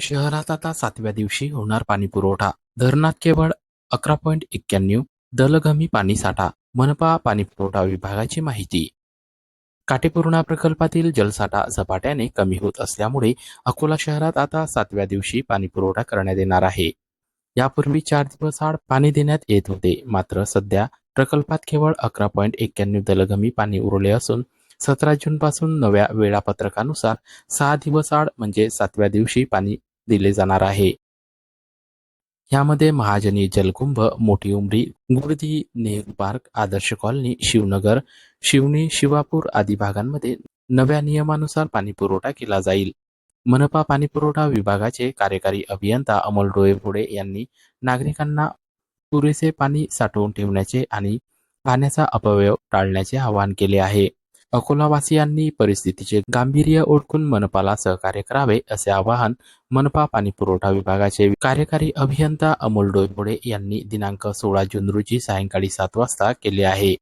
शहरात आता सातव्या दिवशी होणार पाणीपुरवठा. धरणात केवळ अकरा पॉईंट एक्क्याण्णव दलगमी पाणीसाठा मनपा पाणीपुरवठा विभागाची माहिती. काटेपूर्णा प्रकल्पातील जलसाठा झपाट्याने कमी होत असल्यामुळे अकोला शहरात आता सातव्या दिवशी पाणीपुरवठा करण्यात येणार आहे. यापूर्वी चार दिवस आड पाणी देण्यात येत होते मात्र सध्या प्रकल्पात केवळ अकरा पॉईंट एक्क्याण्णव दलगमी पाणी उरले असून सतरा जून पासून नव्या वेळापत्रकानुसार सहा दिवस आड म्हणजे सातव्या दिवशी पाणी दिले जाणार आहे. यामध्ये महाजनी जलकुंभ मोठी उमरी गुडदी नेहरू पार्क आदर्श कॉलनी शिवनगर शिवणी शिवापूर आदी भागांमध्ये नव्या नियमानुसार पाणी पुरवठा केला जाईल. मनपा पाणीपुरवठा विभागाचे कार्यकारी अभियंता अमोल डोळेभोडे यांनी नागरिकांना पुरेसे पाणी साठवून ठेवण्याचे आणि पाण्याचा अपव्यय टाळण्याचे आवाहन केले आहे. अकोलावासियांनी परिस्थितीचे गांभीर्य ओळखून मनपाला सहकार्य करावे असे आवाहन मनपा पाणीपुरवठा विभागाचे कार्यकारी अभियंता अमोल डोयभोडे यांनी दिनांक सोळा जून रोजी सायंकाळी सात वाजता केले आहे.